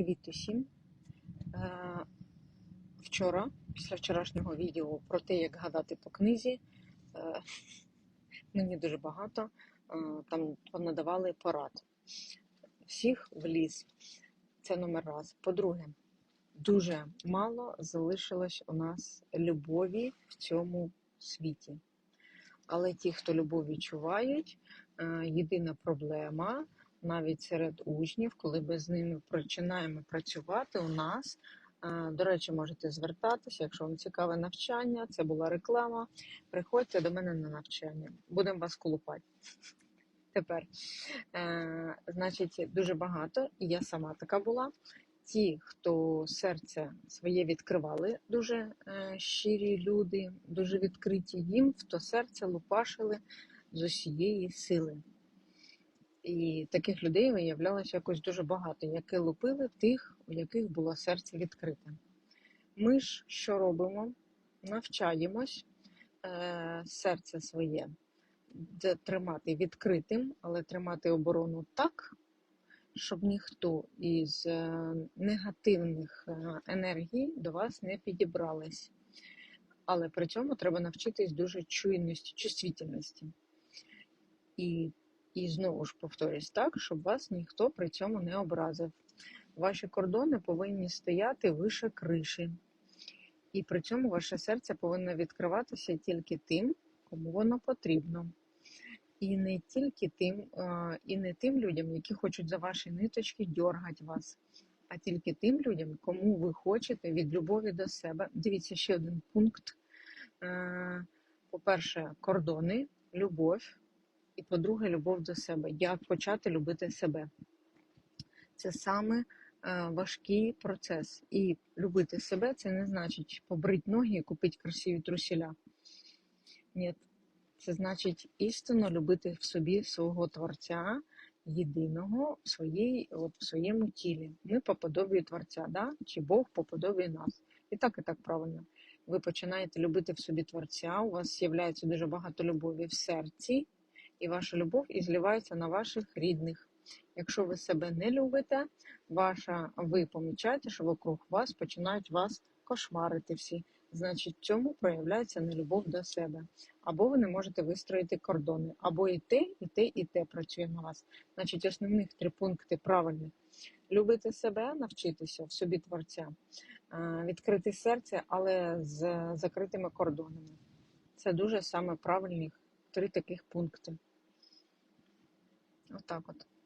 Привіт усім. Е, Вчора, після вчорашнього відео про те, як гадати по книзі, е, мені дуже багато е, там понадавали порад. Всіх в ліс. Це номер раз. По-друге, дуже мало залишилось у нас любові в цьому світі. Але ті, хто любов відчувають, єдина проблема навіть серед учнів, коли ми з ними починаємо працювати у нас. До речі, можете звертатися, якщо вам цікаве навчання, це була реклама. Приходьте до мене на навчання. Будемо вас колупати. Тепер, е, значить, дуже багато, і я сама така була. Ті, хто серце своє відкривали, дуже е, щирі люди, дуже відкриті їм, в то серце лупашили з усієї сили. І таких людей виявлялося якось дуже багато, які лупили тих, у яких було серце відкрите. Ми ж що робимо? Навчаємось е, серце своє тримати відкритим, але тримати оборону так, щоб ніхто із е, негативних е, енергій до вас не підібрались. Але при цьому треба навчитись дуже чуйності, чувствительності. І і знову ж повторюсь так, щоб вас ніхто при цьому не образив. Ваші кордони повинні стояти вище криші. І при цьому ваше серце повинно відкриватися тільки тим, кому воно потрібно. І не тільки тим, і не тим людям, які хочуть за ваші ниточки дьоргати вас, а тільки тим людям, кому ви хочете від любові до себе. Дивіться ще один пункт. Е, По-перше, кордони, любов. І по-друге, любов до себе. Як почати любити себе? Це саме е, важкий процес. І любити себе це не значить побрити ноги і купити красиві трусіля. Ні, це значить істинно любити в собі свого творця, єдиного в, своїй, от, в своєму тілі. Ми по подобію творця, да? чи Бог по подобію нас. І так, і так правильно. Ви починаєте любити в собі творця, у вас з'являється дуже багато любові в серці і ваша любов і зливається на ваших рідних. Якщо ви себе не любите, ваша ви помічаєте, що вокруг вас починають вас кошмарити всі. Значить, в цьому проявляється нелюбов до себе. Або ви не можете вистроїти кордони, або і те, і те, і те працює на вас. Значить, основних три пункти правильних: любити себе, навчитися в собі творця, відкрити серце, але з закритими кордонами. Це дуже саме правильні три таких пункти. おったこと。